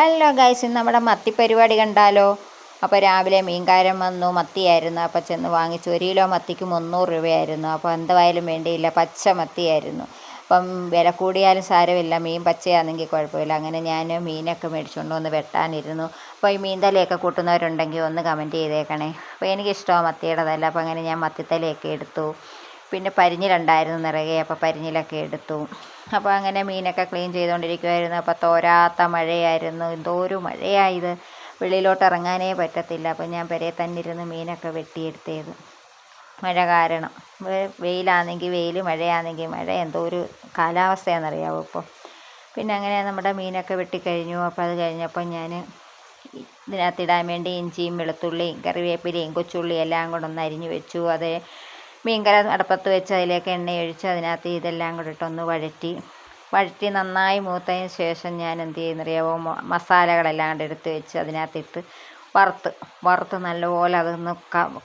Hello guys ഇന്ന് നമ്മുടെ മത്തി പരിപാടി കണ്ടാലോ? അപ്പോൾ രാവിലെ മീൻകാരൻ വന്നു മത്തിയായിരുന്നു. അപ്പോൾ ചെന്ന് വാങ്ങിച്ചു. ഒരു കിലോ മത്തിക്ക് മുന്നൂറ് രൂപയായിരുന്നു. അപ്പോൾ എന്തായാലും വേണ്ടിയില്ല പച്ച മത്തിയായിരുന്നു. അപ്പം വില കൂടിയാലും സാരമില്ല മീൻ പച്ചയാണെങ്കിൽ കുഴപ്പമില്ല. അങ്ങനെ ഞാൻ മീനൊക്കെ മേടിച്ചുകൊണ്ട് വന്ന് വെട്ടാനിരുന്നു. അപ്പോൾ ഈ മീൻ തലയൊക്കെ കൂട്ടുന്നവരുണ്ടെങ്കിൽ ഒന്ന് കമന്റ് ചെയ്തേക്കണേ. അപ്പോൾ എനിക്കിഷ്ടമാണ് തല അപ്പോൾ അങ്ങനെ ഞാൻ മത്തിത്തലയൊക്കെ എടുത്തു. പിന്നെ പരിഞ്ഞിലുണ്ടായിരുന്നു നിറയെ അപ്പോൾ പരിഞ്ഞിലൊക്കെ എടുത്തു. അപ്പോൾ അങ്ങനെ മീനൊക്കെ ക്ലീൻ ചെയ്തുകൊണ്ടിരിക്കുമായിരുന്നു അപ്പോൾ തോരാത്ത മഴയായിരുന്നു. എന്തോ ഒരു മഴയായത്. വെളിയിലോട്ട് ഇറങ്ങാനേ പറ്റത്തില്ല. അപ്പോൾ ഞാൻ പെരയെ തന്നെ ഇരുന്ന് മീനൊക്കെ വെട്ടിയെടുത്തേത് മഴ കാരണം. വെയിലാണെങ്കിൽ വെയിൽ മഴയാണെങ്കിൽ മഴ. എന്തോ ഒരു കാലാവസ്ഥയാണെന്നറിയാവോ ഇപ്പോൾ പിന്നെ അങ്ങനെ നമ്മുടെ മീനൊക്കെ വെട്ടിക്കഴിഞ്ഞു. അപ്പോൾ അത് കഴിഞ്ഞപ്പോൾ ഞാൻ ഇതിനകത്തിടാൻ വേണ്ടി ഇഞ്ചിയും വെളുത്തുള്ളിയും കറിവേപ്പിലയും കൊച്ചുള്ളിയും എല്ലാം കൂടെ ഒന്ന് അരിഞ്ഞു വെച്ചു. അത് മീൻകല അടുപ്പത്ത് വെച്ച് അതിലേക്ക് എണ്ണ ഒഴിച്ച് അതിനകത്ത് ഇതെല്ലാം കൂടെ ഇട്ടൊന്ന് വഴറ്റി. വഴറ്റി നന്നായി മൂത്തതിന് ശേഷം ഞാൻ എന്ത് ചെയ്യുന്നറിയാവോ മസാലകളെല്ലാം കൂടെ എടുത്ത് വെച്ച് അതിനകത്തിട്ട് വറുത്ത്. വറുത്ത് നല്ലപോലെ അതൊന്ന്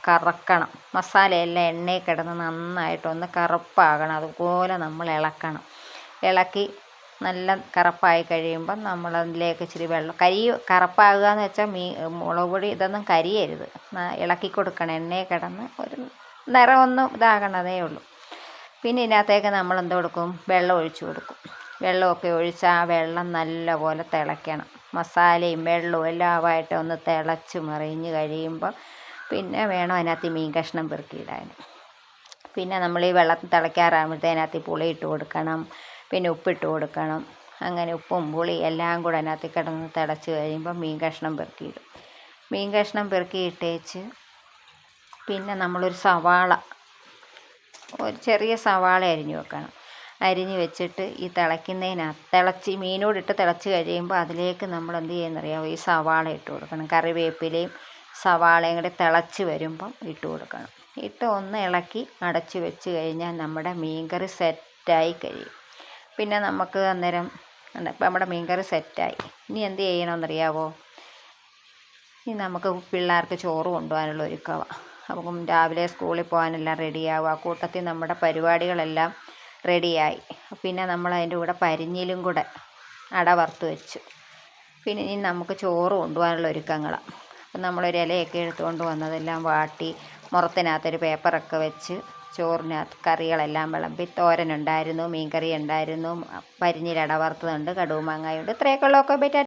കറക്കണം. മസാലയെല്ലാം എണ്ണയിൽ കിടന്ന് നന്നായിട്ടൊന്ന് കറുപ്പാകണം. അതുപോലെ നമ്മൾ ഇളക്കണം. ഇളക്കി നല്ല കറുപ്പായി കഴിയുമ്പം നമ്മൾ അതിലേക്ക് ഇച്ചിരി വെള്ളം കരി കറുപ്പാകുക എന്ന് വെച്ചാൽ മീ മുളക് പൊടി ഇതൊന്നും കരിയരുത്. ഇളക്കി കൊടുക്കണം. എണ്ണയിൽ കിടന്ന് ഒരു നിറമൊന്നും ഇതാകണതേ ഉള്ളൂ. പിന്നെ ഇതിനകത്തേക്ക് നമ്മൾ എന്ത് കൊടുക്കും? വെള്ളം ഒഴിച്ചു കൊടുക്കും. വെള്ളമൊക്കെ ഒഴിച്ച് ആ വെള്ളം നല്ലപോലെ തിളയ്ക്കണം. മസാലയും വെള്ളവും എല്ലാമായിട്ട് ഒന്ന് തിളച്ച് മറിഞ്ഞ് കഴിയുമ്പോൾ പിന്നെ വേണം അതിനകത്ത് മീൻ കഷ്ണം പെറുക്കിയിടാൻ. പിന്നെ നമ്മൾ ഈ വെള്ളം തിളയ്ക്കാറാകുമ്പോഴത്തെ അതിനകത്ത് പുളി ഇട്ട് കൊടുക്കണം. പിന്നെ ഉപ്പിട്ട് കൊടുക്കണം. അങ്ങനെ ഉപ്പും പുളി എല്ലാം കൂടെ അതിനകത്ത് കിടന്ന് തിളച്ച് കഴിയുമ്പോൾ മീൻ കഷ്ണം പെറുക്കിയിടും. മീൻ കഷ്ണം പെറുക്കി ഇട്ടേച്ച് പിന്നെ നമ്മളൊരു സവാള ഒരു ചെറിയ സവാള അരിഞ്ഞു വെക്കണം. അരിഞ്ഞ് വെച്ചിട്ട് ഈ തിളയ്ക്കുന്നതിനകത്ത് തിളച്ച് മീനോടിട്ട് തിളച്ച് കഴിയുമ്പോൾ അതിലേക്ക് നമ്മൾ എന്ത് ചെയ്യുന്നറിയാമോ ഈ സവാള ഇട്ട് കൊടുക്കണം. കറിവേപ്പിലയും സവാളയും കൂടെ തിളച്ച് വരുമ്പം ഇട്ട് കൊടുക്കണം. ഇട്ട് ഒന്ന് ഇളക്കി അടച്ച് വെച്ച് കഴിഞ്ഞാൽ നമ്മുടെ മീൻകറി സെറ്റായി കഴിയും. പിന്നെ നമുക്ക് അന്നേരം ഇപ്പം നമ്മുടെ മീൻകറി സെറ്റായി. ഇനി എന്ത് ചെയ്യണമെന്നറിയാവോ? ഇനി നമുക്ക് പിള്ളേർക്ക് ചോറ് കൊണ്ടുപോകാനുള്ള ഒരുക്കമാണ് അപ്പം രാവിലെ സ്കൂളിൽ പോകാനെല്ലാം റെഡിയാവും. ആ കൂട്ടത്തിൽ നമ്മുടെ പരിപാടികളെല്ലാം റെഡിയായി. പിന്നെ നമ്മൾ അതിന്റെ കൂടെ പരിഞ്ഞിലും കൂടെ അട വറുത്ത് വെച്ചു. പിന്നെ ഇനി നമുക്ക് ചോറ് കൊണ്ടുപോകാനുള്ള ഒരുക്കങ്ങളാണ് അപ്പം നമ്മളൊരു ഇലയൊക്കെ എടുത്തുകൊണ്ട് വന്നതെല്ലാം വാട്ടി മുറത്തിനകത്തൊരു പേപ്പറൊക്കെ വെച്ച് ചോറിനകത്ത് കറികളെല്ലാം വിളമ്പി തോരനുണ്ടായിരുന്നു മീൻ കറി ഉണ്ടായിരുന്നു പരിഞ്ഞിലട വറുത്തതുണ്ട് കടുവും മാങ്ങായുണ്ട് ഇത്രയൊക്കെ ഉള്ളതൊക്കെ പറ്റി